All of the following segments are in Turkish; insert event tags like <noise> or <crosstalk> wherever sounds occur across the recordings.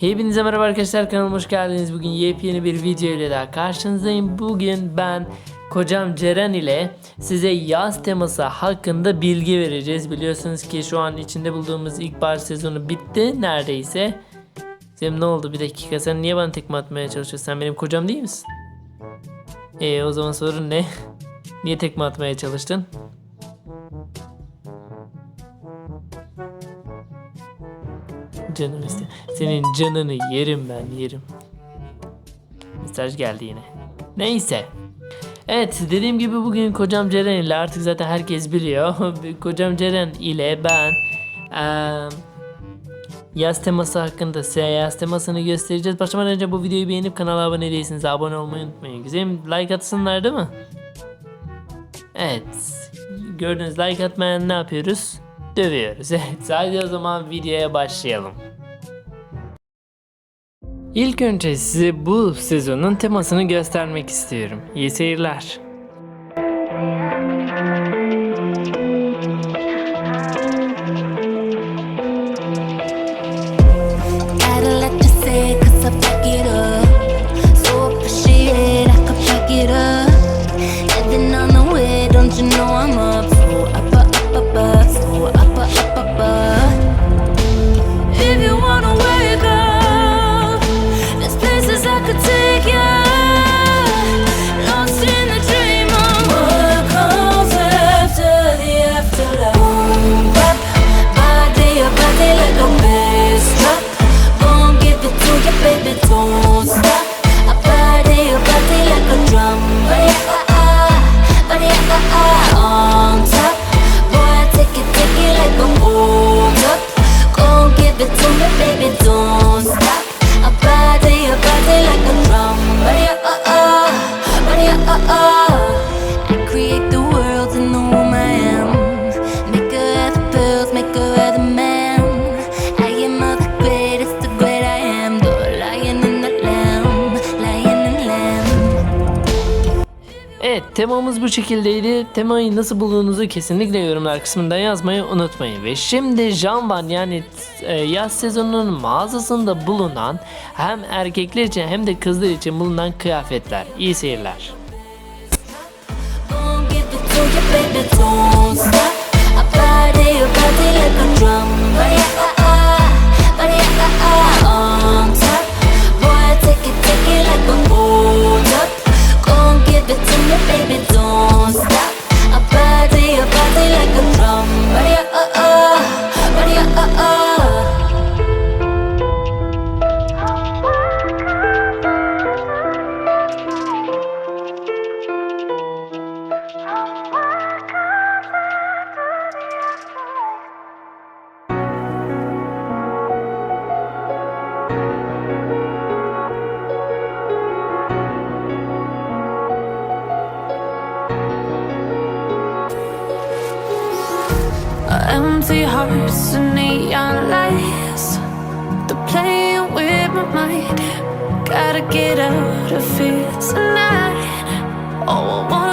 Hepinize merhaba arkadaşlar kanalıma hoş geldiniz. Bugün yepyeni bir video ile daha karşınızdayım. Bugün ben kocam Ceren ile size yaz teması hakkında bilgi vereceğiz. Biliyorsunuz ki şu an içinde bulduğumuz ilkbahar sezonu bitti neredeyse. Cem ne oldu bir dakika sen niye bana tekme atmaya çalışıyorsun? Sen benim kocam değil misin? Ee o zaman sorun ne? <laughs> niye tekme atmaya çalıştın? Canım iste. Senin canını yerim ben yerim. Mesaj geldi yine. Neyse. Evet dediğim gibi bugün kocam Ceren ile artık zaten herkes biliyor. <laughs> kocam Ceren ile ben eee, yaz teması hakkında size yaz temasını göstereceğiz. Başlamadan önce bu videoyu beğenip kanala abone değilseniz abone olmayı unutmayın. Güzelim like atsınlar değil mi? Evet. Gördüğünüz like atmayan ne yapıyoruz? Dövüyoruz. <laughs> Evet. Hadi o zaman videoya başlayalım. İlk önce size bu sezonun temasını göstermek istiyorum. İyi seyirler. Temamız bu şekildeydi. Temayı nasıl bulduğunuzu kesinlikle yorumlar kısmında yazmayı unutmayın. Ve şimdi Janvan yani e, yaz sezonunun mağazasında bulunan hem erkekler için hem de kızlar için bulunan kıyafetler. İyi seyirler. Take it, take it like a hold. Empty hearts and neon lights. They're playing with my mind. Gotta get out of here tonight. Oh, I wanna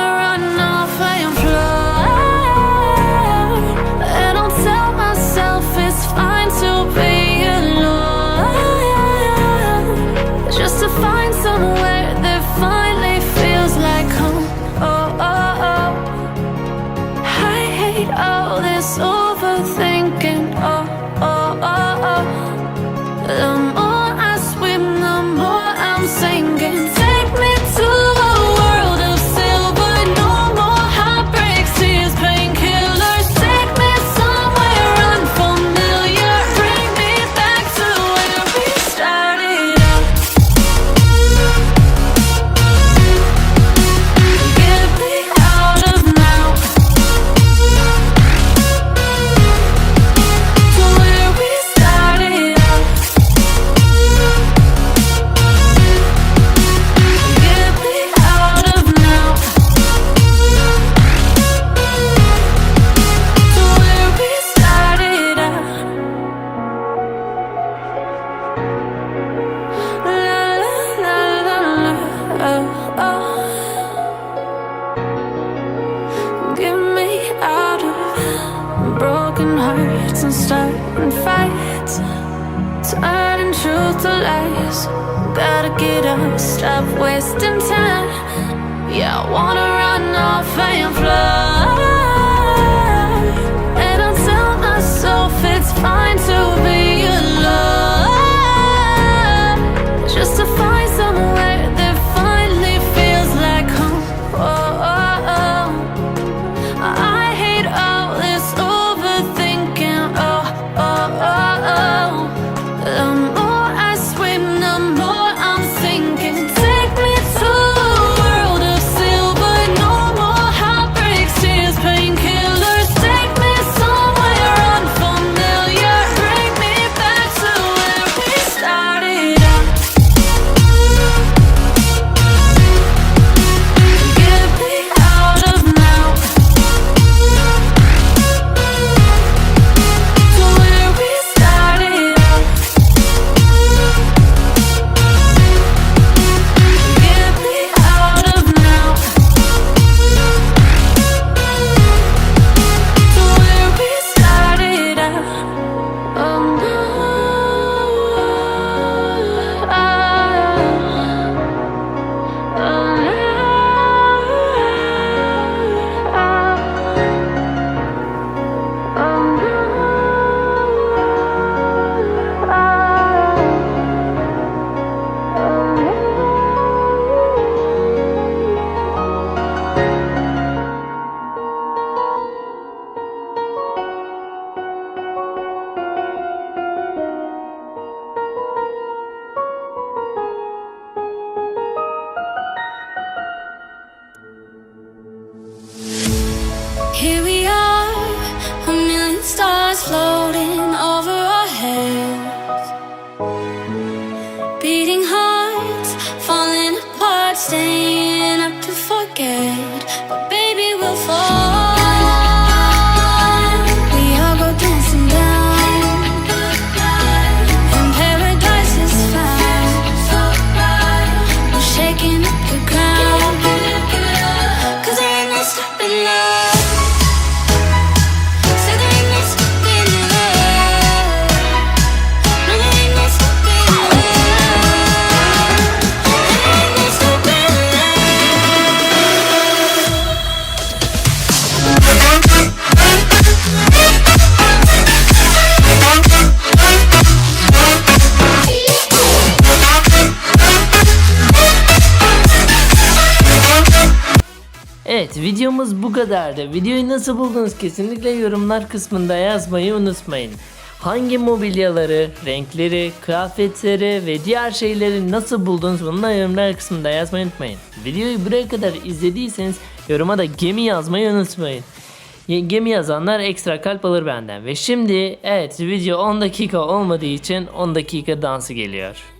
Gotta get up, stop wasting time. Yeah, I wanna run off and fly. Evet videomuz bu kadardı. Videoyu nasıl buldunuz kesinlikle yorumlar kısmında yazmayı unutmayın. Hangi mobilyaları, renkleri, kıyafetleri ve diğer şeyleri nasıl buldunuz bununla yorumlar kısmında yazmayı unutmayın. Videoyu buraya kadar izlediyseniz yoruma da gemi yazmayı unutmayın. Gemi yazanlar ekstra kalp alır benden. Ve şimdi evet video 10 dakika olmadığı için 10 dakika dansı geliyor.